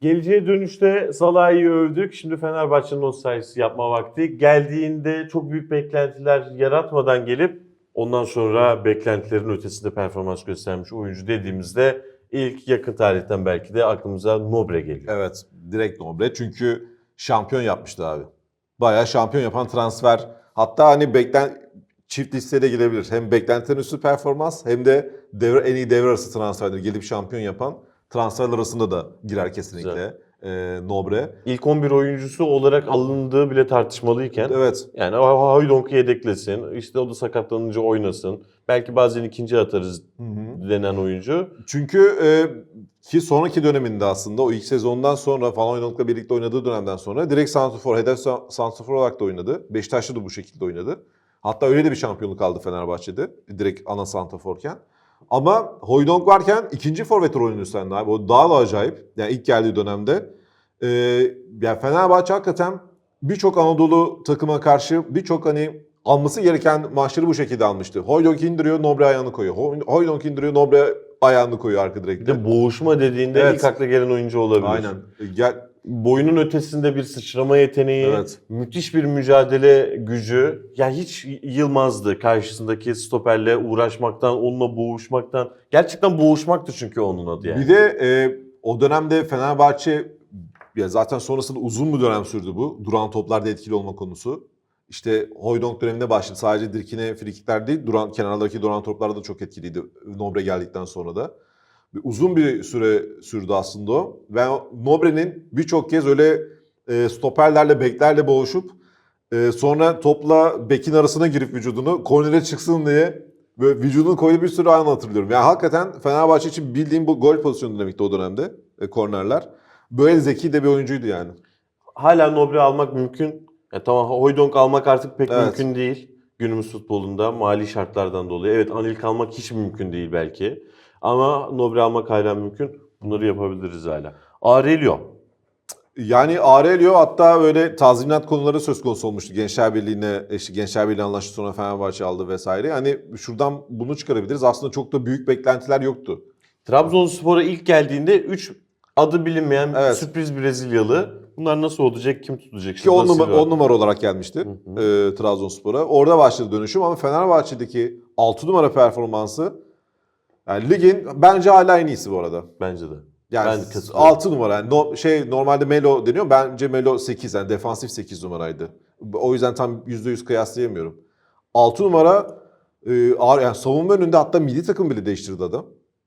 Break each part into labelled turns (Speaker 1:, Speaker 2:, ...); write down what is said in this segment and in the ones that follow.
Speaker 1: Geleceğe dönüşte Salah'ı övdük. Şimdi Fenerbahçe'nin o sayısı yapma vakti. Geldiğinde çok büyük beklentiler yaratmadan gelip ondan sonra beklentilerin ötesinde performans göstermiş oyuncu dediğimizde ilk yakın tarihten belki de aklımıza Nobre geliyor.
Speaker 2: Evet, direkt Nobre çünkü şampiyon yapmıştı abi. Bayağı şampiyon yapan transfer. Hatta hani beklen çift listeye de gidebilir. Hem beklentilerin üstü performans hem de devre, en iyi devre arası transferleri gelip şampiyon yapan transferler arasında da girer kesinlikle e, Nobre.
Speaker 1: İlk 11 oyuncusu olarak alındığı bile tartışmalıyken
Speaker 2: Evet,
Speaker 1: yani Haydonk'u yedeklesin, işte o da sakatlanınca oynasın. Belki bazen ikinci atarız denen oyuncu.
Speaker 2: Çünkü e, ki sonraki döneminde aslında o ilk sezondan sonra falan Oynanık'la birlikte oynadığı dönemden sonra direkt santrafor, hedef sa- santrafor olarak da oynadı. Beşiktaş'ta da bu şekilde oynadı. Hatta öyle de bir şampiyonluk aldı Fenerbahçe'de. Direkt ana santraforken. Ama Hoydonk varken ikinci forvet rolünü üstlendi abi. O daha da acayip. Yani ilk geldiği dönemde. E, yani Fenerbahçe hakikaten birçok Anadolu takıma karşı birçok hani alması gereken maçları bu şekilde almıştı. Hoydonk indiriyor, Nobre ayağını koyuyor. Hoy- Hoydonk indiriyor, Nobre ayağını koyuyor arka
Speaker 1: Bir
Speaker 2: direkte.
Speaker 1: de boğuşma dediğinde
Speaker 2: Evet.
Speaker 1: ilk akla gelen oyuncu olabilir.
Speaker 2: Aynen. Gel,
Speaker 1: Boyunun ötesinde bir sıçrama yeteneği,
Speaker 2: Evet.
Speaker 1: müthiş bir mücadele gücü. Ya hiç yılmazdı karşısındaki stoperle uğraşmaktan, onunla boğuşmaktan. Gerçekten boğuşmaktı çünkü onun adı yani.
Speaker 2: Bir de e, o dönemde Fenerbahçe ya zaten sonrasında uzun bir dönem sürdü bu. Duran toplarda etkili olma konusu. İşte Hoydonk döneminde başladı. Sadece Dirkine frikikler değil, duran kenardaki duran toplarda da çok etkiliydi. Nobre geldikten sonra da. Uzun bir süre sürdü aslında o. Ve Nobre'nin birçok kez öyle e, stoperlerle, beklerle boğuşup e, sonra topla bekin arasına girip vücudunu kornere çıksın diye böyle vücudunu koyduğu bir sürü an hatırlıyorum. Yani hakikaten Fenerbahçe için bildiğim bu gol pozisyonu dinamikti o dönemde e, kornerler. Böyle zeki de bir oyuncuydu yani.
Speaker 1: Hala Nobre almak mümkün. Ya tamam Hoydonk almak artık pek
Speaker 2: Evet.
Speaker 1: mümkün değil. Günümüz futbolunda mali şartlardan dolayı. Evet Anil almak hiç mümkün değil belki. Ama Nobre almak hala mümkün. Bunları yapabiliriz hala. Aurelio.
Speaker 2: Yani Aurelio hatta böyle tazminat konuları söz konusu olmuştu. Gençler Birliği'ne, işte Gençler Birliği anlaştı sonra Fenerbahçe aldı vesaire. Hani şuradan bunu çıkarabiliriz. Aslında çok da büyük beklentiler yoktu.
Speaker 1: Trabzonspor'a ilk geldiğinde 3 adı bilinmeyen
Speaker 2: Evet.
Speaker 1: sürpriz Brezilyalı. Bunlar nasıl olacak, kim tutacak?
Speaker 2: Ki
Speaker 1: Şimdi
Speaker 2: 10 numara, on numara olarak gelmişti
Speaker 1: Hı
Speaker 2: e, Trabzonspor'a. Orada başladı dönüşüm ama Fenerbahçe'deki 6 numara performansı yani ligin bence hala en iyisi bu arada.
Speaker 1: Bence de.
Speaker 2: Yani
Speaker 1: Ben katılıyorum.
Speaker 2: 6 numara. Yani no- şey normalde Melo deniyor. Bence Melo 8 yani defansif 8 numaraydı. O yüzden tam %100 kıyaslayamıyorum. 6 numara e, yani savunma önünde hatta milli takım bile değiştirdi adam.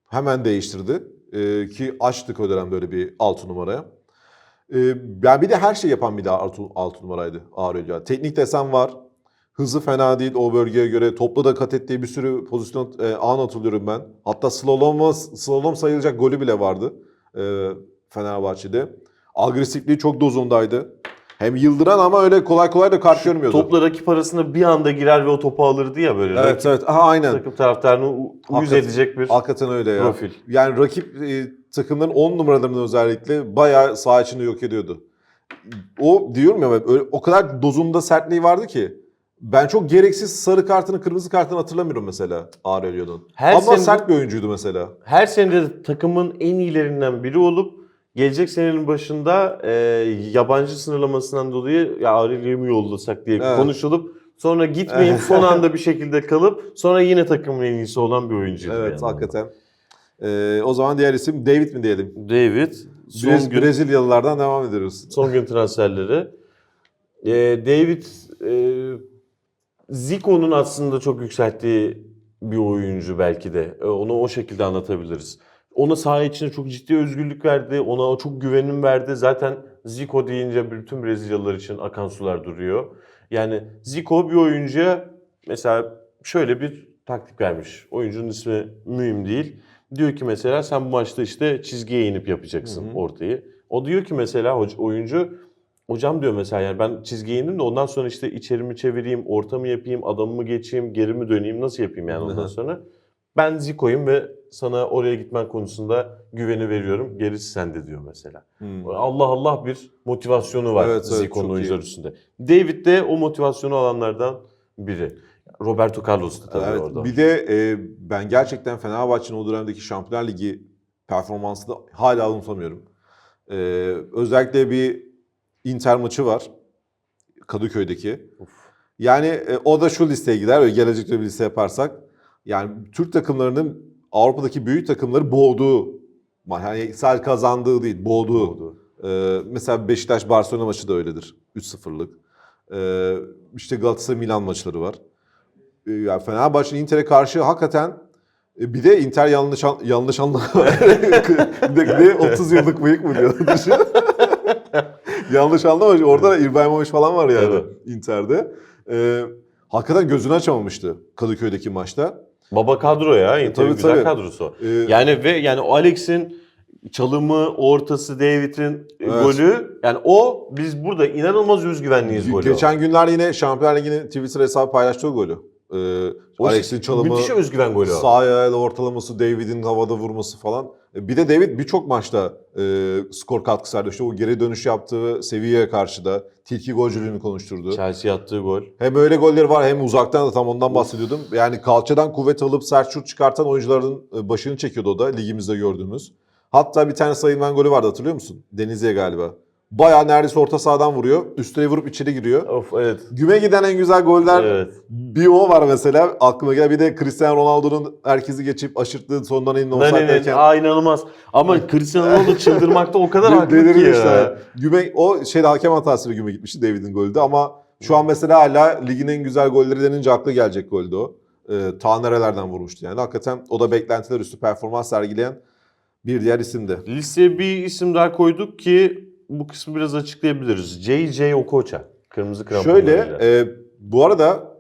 Speaker 2: Hemen değiştirdi. E, ki açtık o dönem böyle bir 6 numaraya. E, yani bir de her şey yapan bir de 6, 6 numaraydı Aurelio. Teknik desen var. Hızı fena değil o bölgeye göre. Topla da kat ettiği bir sürü pozisyon e, an hatırlıyorum ben. Hatta slalom, slalom sayılacak golü bile vardı e, Fenerbahçe'de. Agresifliği çok dozundaydı. Hem yıldıran ama öyle kolay kolay da kart görmüyordu.
Speaker 1: Topla rakip arasında bir anda girer ve o topu alırdı ya böyle.
Speaker 2: evet
Speaker 1: Rakip
Speaker 2: evet. Aha, aynen.
Speaker 1: takım taraftarını uyuz
Speaker 2: Hakikaten.
Speaker 1: edecek bir
Speaker 2: Hakikaten öyle ya.
Speaker 1: profil.
Speaker 2: Yani rakip e, takımların 10 numaralarını özellikle bayağı saha içinde yok ediyordu. O diyorum ya o kadar dozunda sertliği vardı ki ben çok gereksiz sarı kartını, kırmızı kartını hatırlamıyorum mesela Aurelio'nun.
Speaker 1: Her
Speaker 2: Ama
Speaker 1: sene-
Speaker 2: sert bir oyuncuydu mesela.
Speaker 1: Her sene de takımın en iyilerinden biri olup gelecek senenin başında e, yabancı sınırlamasından dolayı ya Aurelio'yu mu yollasak diye
Speaker 2: Evet.
Speaker 1: konuşulup sonra gitmeyip son anda bir şekilde kalıp sonra yine takımın en iyisi olan bir oyuncuydu.
Speaker 2: Evet
Speaker 1: da.
Speaker 2: hakikaten. Ee, o zaman diğer isim David mi diyelim?
Speaker 1: David son
Speaker 2: Brez-
Speaker 1: gün
Speaker 2: Brezilyalılardan devam ediyoruz.
Speaker 1: son gün transferleri. E, David e, Zico'nun aslında çok yükselttiği bir oyuncu belki de. E, onu o şekilde anlatabiliriz. Ona saha içinde çok ciddi özgürlük verdi. Ona çok güvenim verdi. Zaten Zico deyince bütün Brezilyalılar için akan sular duruyor. Yani Zico bir oyuncuya mesela şöyle bir taktik vermiş. Oyuncunun ismi mühim değil. Diyor ki mesela sen bu maçta işte çizgiye inip yapacaksın
Speaker 2: Hı hı.
Speaker 1: ortayı. O diyor ki mesela oyuncu hocam diyor mesela yani ben çizgiye indim de ondan sonra işte içerimi çevireyim, ortamı yapayım, adamımı geçeyim, geri mi döneyim nasıl yapayım yani ondan sonra. Ben Zico'yum ve sana oraya gitmen konusunda güveni veriyorum. Gerisi sende diyor mesela.
Speaker 2: Hmm.
Speaker 1: Allah Allah bir motivasyonu var
Speaker 2: Evet,
Speaker 1: Zico'nun oyuncular üstünde. David de o motivasyonu alanlardan biri. Roberto Carlos da tabii
Speaker 2: Evet,
Speaker 1: orada.
Speaker 2: bir de e, ben gerçekten Fenerbahçe'nin o dönemdeki Şampiyonlar Ligi performansını hala unutamıyorum. Ee, özellikle bir Inter maçı var. Kadıköy'deki. Yani e, o da şu listeye gider. Öyle gelecekte bir liste yaparsak. Yani Türk takımlarının Avrupa'daki büyük takımları boğduğu yani sadece kazandığı değil, boğduğu.
Speaker 1: Oldu.
Speaker 2: Ee, mesela Beşiktaş Barcelona maçı da öyledir. 3-0'lık. Ee, işte Galatasaray Milan maçları var. Ee, yani Fenerbahçe Inter'e karşı hakikaten e, bir de Inter yanlış an- yanlış anlama. bir de ne 30 yıllık bıyık mı diyor. Yanlış anlama. Orada da İbrahimovic falan var yani
Speaker 1: Evet.
Speaker 2: Inter'de. Ee, hakikaten gözünü açamamıştı Kadıköy'deki maçta.
Speaker 1: Baba kadro ya. Inter'in
Speaker 2: tabii,
Speaker 1: güzel
Speaker 2: tabii.
Speaker 1: kadrosu.
Speaker 2: Ee,
Speaker 1: Yani ve yani Alex'in çalımı, ortası, David'in e,
Speaker 2: Evet.
Speaker 1: golü yani o biz burada inanılmaz özgüvenliyiz golü.
Speaker 2: Geçen günler yine Şampiyonlar Ligi'nin Twitter hesabı paylaştığı golü. Ee,
Speaker 1: O
Speaker 2: Alex'in
Speaker 1: şey-
Speaker 2: çalımı,
Speaker 1: Müthiş özgüven golü
Speaker 2: sağ ayağıyla ortalaması, David'in havada vurması falan. E, Bir de David birçok maçta e, skor katkısı verdi. İşte o geri dönüş yaptığı Sevilla'ya karşı da tilki golcülüğünü konuşturdu.
Speaker 1: Chelsea attığı gol.
Speaker 2: Hem öyle golleri var hem uzaktan da tam ondan bahsediyordum. Yani kalçadan kuvvet alıp sert şut çıkartan oyuncuların e, başını çekiyordu o da ligimizde gördüğümüz. Hatta bir tane sayılman golü vardı hatırlıyor musun? Denizli'ye galiba. Bayağı neredeyse orta sahadan vuruyor. Üstüne vurup içeri giriyor.
Speaker 1: Of evet.
Speaker 2: Güme giden en güzel goller
Speaker 1: Evet.
Speaker 2: bir o var mesela aklıma gelen. Bir de Cristiano Ronaldo'nun herkesi geçip aşırttığı sondan elini
Speaker 1: Nane'nin
Speaker 2: offside'deyken
Speaker 1: aa inanılmaz. Ama Cristiano Ronaldo çıldırmakta o kadar haklı ki ya.
Speaker 2: işte. Güme, o şeyde hakem hatasıyla güme gitmişti David'in golü de ama şu an mesela hala ligin en güzel golleri denince akla gelecek goldü o. Ee, ta nerelerden vurmuştu yani. Hakikaten o da beklentiler üstü performans sergileyen bir diğer isimdi.
Speaker 1: Listeye bir isim daha koyduk ki bu kısmı biraz açıklayabiliriz. J.J. Okocha. Kırmızı kramponlarıyla.
Speaker 2: Şöyle e, bu arada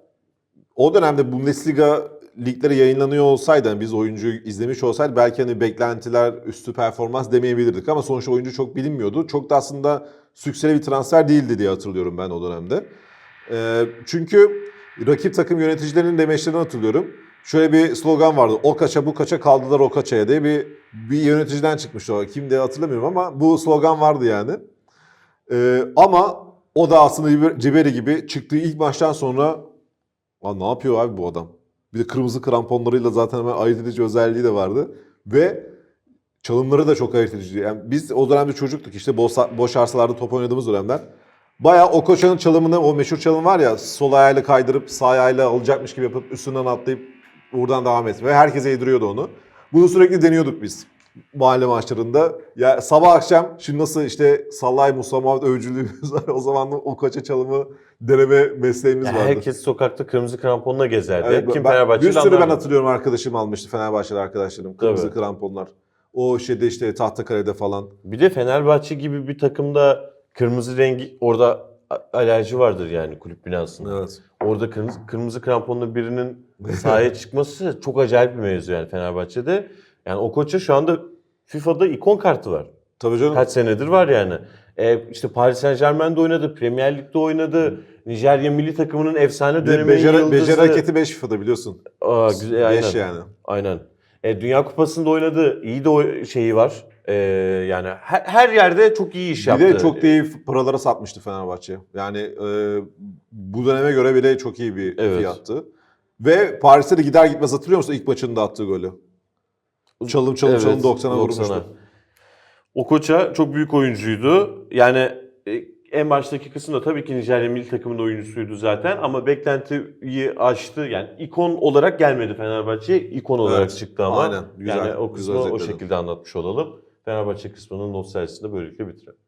Speaker 2: o dönemde Bundesliga ligleri yayınlanıyor olsaydı hani biz oyuncuyu izlemiş olsaydı belki hani beklentiler üstü performans demeyebilirdik ama sonuçta oyuncu çok bilinmiyordu. Çok da aslında sükseli bir transfer değildi diye hatırlıyorum ben o dönemde. E, çünkü rakip takım yöneticilerinin demeçlerini hatırlıyorum. Şöyle bir slogan vardı. O kaça bu kaça kaldılar o kaçaya diye bir bir yöneticiden çıkmıştı o. Kim diye hatırlamıyorum ama bu slogan vardı yani. Ee, ama o da aslında Ciber- Ciberi gibi çıktığı ilk maçtan sonra Aa, ne yapıyor abi bu adam? Bir de kırmızı kramponlarıyla zaten hemen ayırt edici özelliği de vardı. Ve çalımları da çok ayırt edici. Yani biz o dönemde çocuktuk işte boş, boş arsalarda top oynadığımız dönemler. Bayağı Okoça'nın çalımını, o meşhur çalım var ya sol ayağıyla kaydırıp sağ ayağıyla alacakmış gibi yapıp üstünden atlayıp buradan devam et. Ve herkese yediriyordu onu. Bunu sürekli deniyorduk biz mahalle maçlarında. Ya sabah akşam şimdi nasıl işte Sallay Musa Muhammed övücülüğümüz var. O zaman o kaça çalımı deneme mesleğimiz
Speaker 1: Yani
Speaker 2: vardı.
Speaker 1: herkes sokakta kırmızı kramponla gezerdi.
Speaker 2: Evet,
Speaker 1: Kim
Speaker 2: ben-
Speaker 1: Fenerbahçeli
Speaker 2: Bir sürü ben hatırlıyorum arkadaşım almıştı Fenerbahçeli arkadaşlarım. Kırmızı
Speaker 1: Tabii.
Speaker 2: kramponlar. O şeyde işte Tahtakale'de falan.
Speaker 1: Bir de Fenerbahçe gibi bir takımda kırmızı rengi orada alerji vardır yani kulüp binasında.
Speaker 2: Evet.
Speaker 1: Orada kırmızı, kırmızı kramponlu birinin sahaya çıkması çok acayip bir mevzu yani Fenerbahçe'de. Yani o koça şu anda FIFA'da ikon kartı var.
Speaker 2: Tabii canım.
Speaker 1: Kaç senedir var yani. E, işte Paris Saint Germain'de oynadı, Premier Lig'de oynadı. Nijerya milli takımının efsane dönemi
Speaker 2: beceri,
Speaker 1: yıldızı.
Speaker 2: beceri hareketi 5 FIFA'da biliyorsun.
Speaker 1: Aa, güzel, aynen.
Speaker 2: 5 yani.
Speaker 1: Aynen. E, Dünya Kupası'nda oynadı. İyi de o şeyi var. E, yani her, her yerde çok iyi iş
Speaker 2: Bir
Speaker 1: yaptı.
Speaker 2: de çok da iyi paralara satmıştı Fenerbahçe. Yani e, bu döneme göre bile çok iyi bir
Speaker 1: Evet.
Speaker 2: fiyattı. Ve Paris'e de gider gitmez hatırlıyor musun ilk maçında attığı golü? Çalım çalım çalım 90'a vurmuştu.
Speaker 1: O koça çok büyük oyuncuydu. Yani e, en baştaki kısımda tabii ki Nijerya milli takımının oyuncusuydu zaten ama beklentiyi aştı. Yani ikon olarak gelmedi Fenerbahçe'ye. ikon olarak
Speaker 2: Evet,
Speaker 1: çıktı ama.
Speaker 2: aynen. Güzel,
Speaker 1: yani o
Speaker 2: güzel
Speaker 1: kısmı o
Speaker 2: özetledin.
Speaker 1: şekilde anlatmış olalım. Fenerbahçe kısmının nostaljisini de böylelikle bitirelim.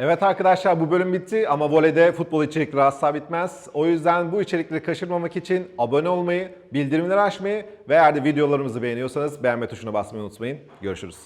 Speaker 3: Evet arkadaşlar bu bölüm bitti ama voleyde futbol içerikleri asla bitmez. O yüzden bu içerikleri kaçırmamak için abone olmayı, bildirimleri açmayı ve eğer de videolarımızı beğeniyorsanız beğenme tuşuna basmayı unutmayın. Görüşürüz.